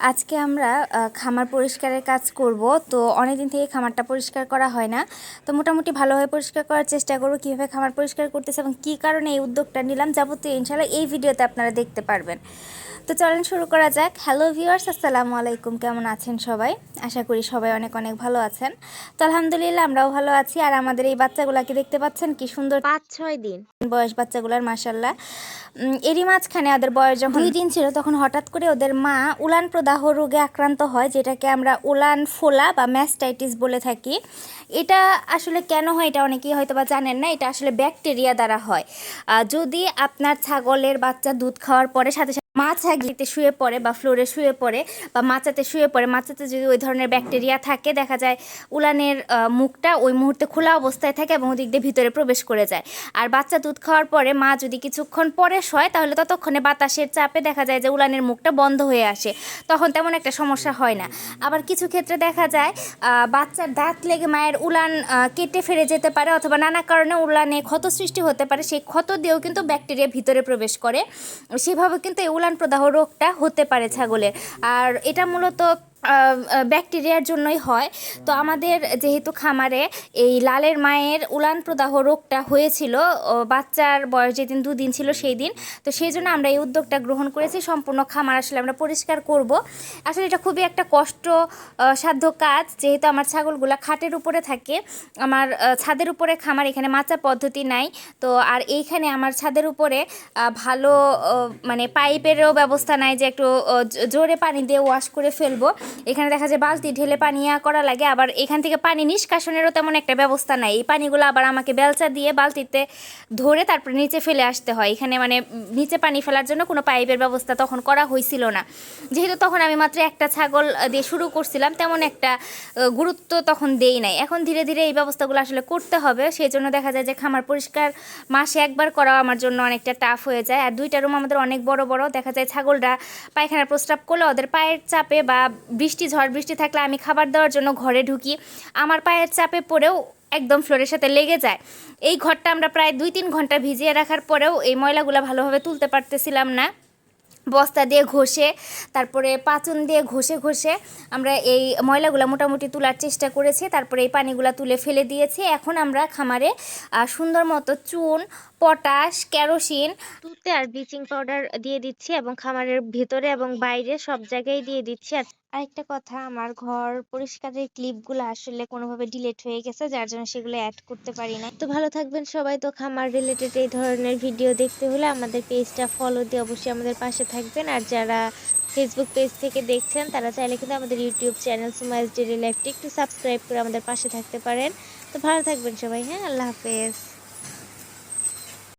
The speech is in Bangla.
আজকে আমরা খামার পরিষ্কারের কাজ করব। তো অনেক দিন থেকে খামারটা পরিষ্কার করা হয় না। তো মোটামুটি ভালোভাবে পরিষ্কার করার চেষ্টা করব, কীভাবে খামার পরিষ্কার করতেছে এবং কী কারণে এই উদ্যোগটা নিলাম যাবতীয় ইনশাল্লাহ এই ভিডিওতে আপনারা দেখতে পারবেন। তো চলেন শুরু করা যাক। হ্যালো ভিউয়ার্স আসসালামু আলাইকুম। কেমন আছেন সবাই? আশা করি সবাই অনেক অনেক ভালো আছেন। তো আলহামদুলিল্লাহ আমরাও ভালো আছি। আর আমাদের এই বাচ্চাগুলাকে দেখতে পাচ্ছেন কি সুন্দর পাঁচ ছয় দিন। বয়স বাচ্চাগুলার মাসাল্লাহ এরই মাঝখানে ওদের বয়স যখন দুই দিন ছিল তখন হঠাৎ করে ওদের মা উলান প্রদাহ রোগে আক্রান্ত হয় যেটাকে আমরা উলান ফোলা বা ম্যাস্টাইটিস বলে থাকি। এটা আসলে কেন হয় এটা অনেকেই হয়তো বা জানেন না। এটা আসলে ব্যাকটেরিয়া দ্বারা হয়। যদি আপনার ছাগলের বাচ্চা দুধ খাওয়ার পরে সাথে সাথে মা ছাগলিতে শুয়ে পড়ে বা ফ্লোরে শুয়ে পড়ে বা মাচাতে শুয়ে পড়ে, মাচাতে যদি ওই ধরনের ব্যাকটেরিয়া থাকে, দেখা যায় উলানের মুখটা ওই মুহূর্তে খোলা অবস্থায় থাকে এবং ওদিক দিয়ে ভিতরে প্রবেশ করে যায়। আর বাচ্চা দুধ খাওয়ার পরে মা যদি কিছুক্ষণ পরে শয়, তাহলে ততক্ষণে বাতাসের চাপে দেখা যায় যে উলানের মুখটা বন্ধ হয়ে আসে। তখন তেমন একটা সমস্যা হয় না। আবার কিছু ক্ষেত্রে দেখা যায় বাচ্চার দাঁত লেগে মায়ের উলান কেটে ফেরে যেতে পারে অথবা নানা কারণে উলানে ক্ষত সৃষ্টি হতে পারে। সেই ক্ষত দিয়েও কিন্তু ব্যাকটেরিয়া ভিতরে প্রবেশ করে। সেভাবে কিন্তু এই উলান প্রদাহ রোগটা হতে পারে ছাগলের আর এটা মূলত ব্যাকটেরিয়ার জন্যই হয়। তো আমাদের যেহেতু খামারে এই লালের মায়ের উলান প্রদাহ রোগটা হয়েছিল বাচ্চার বয়স যেদিন দুদিন ছিল সেই দিন, তো সেই জন্য আমরা এই উদ্যোগটা গ্রহণ করেছি। সম্পূর্ণ খামার আসলে আমরা পরিষ্কার করব। আসলে এটা খুবই একটা কষ্ট সাধ্য কাজ। যেহেতু আমার ছাগলগুলা খাটের উপরে থাকে, আমার ছাদের উপরে খামার এখানে মাচা পদ্ধতি নাই। তো আর এইখানে আমার ছাদের উপরে ভালো মানে পাইপেরও ব্যবস্থা নাই যে একটু জোরে পানি দিয়ে ওয়াশ করে ফেলব। এখানে দেখা যায় বালতি ঢেলে পানি ইয়া করা লাগে, আবার এখান থেকে পানি নিষ্কাশনেরও তেমন একটা ব্যবস্থা নাই। এই পানিগুলো আবার আমাকে বেলচা দিয়ে বালতিতে ধরে তারপরে নিচে ফেলে আসতে হয়। এখানে মানে নিচে পানি ফেলার জন্য কোনো পাইপের ব্যবস্থা তখন করা হয়েছিল না। যেহেতু তখন আমি মাত্র একটা ছাগল দিয়ে শুরু করছিলাম, তেমন একটা গুরুত্ব তখন দেই নাই। এখন ধীরে ধীরে এই ব্যবস্থাগুলো আসলে করতে হবে। সেই জন্য দেখা যায় যে খামার পরিষ্কার মাসে একবার করা আমার জন্য অনেকটা টাফ হয়ে যায়। আর দুইটা রুম আমাদের অনেক বড় বড়। দেখা যায় ছাগলরা পায়খানা প্রস্রাব করলে ওদের পায়ের চাপে বা বৃষ্টি, ঝড় বৃষ্টি থাকলে আমি খাবার দেওয়ার জন্য ঘরে ঢুকি। আমার পায়ের চাপে পড়েও একদম ফ্লোরের সাথে লেগে যায়। এই ঘরটা আমরা প্রায় দুই তিন ঘণ্টা ভিজিয়ে রাখার পরেও এই ময়লাগুলো ভালোভাবে তুলতে পারতেছিলাম না। বস্তা দিয়ে ঘষে, তারপরে পাচন দিয়ে ঘষে ঘষে আমরা এই ময়লাগুলো মোটামুটি তোলার চেষ্টা করেছি। তারপরে এই পানিগুলো তুলে ফেলে দিয়েছি। এখন আমরা খামারে সুন্দর মতো চুন পটাশ, কেরোসিন। তুতে আর ব্লিচিং পাউডার দিয়ে দিচ্ছি এবং খামারের ভেতরে এবং বাইরে সব জায়গায় দিয়ে দিচ্ছি। আর আরেকটা কথা, আমার ঘর পরিষ্কারের ক্লিপগুলো আসলে কোনোভাবে ডিলেট হয়ে গেছে, যার জন্য সেগুলো অ্যাড করতে পারি না তো ভালো থাকবেন সবাই। তো খামার রিলেটেড এই ধরনের ভিডিও দেখতে হলে আমাদের পেজটা ফলো দিয়ে অবশ্যই আমাদের পাশে থাকবেন। আর যারা ফেসবুক পেজ থেকে দেখছেন, তারা চাইলে কিন্তু আমাদের ইউটিউব চ্যানেল সুমাইজ ডেলি লাইফটি একটু সাবস্ক্রাইব করে আমাদের পাশে থাকতে পারেন। তো ভালো থাকবেন সবাই। হ্যাঁ আল্লাহ হাফেজ।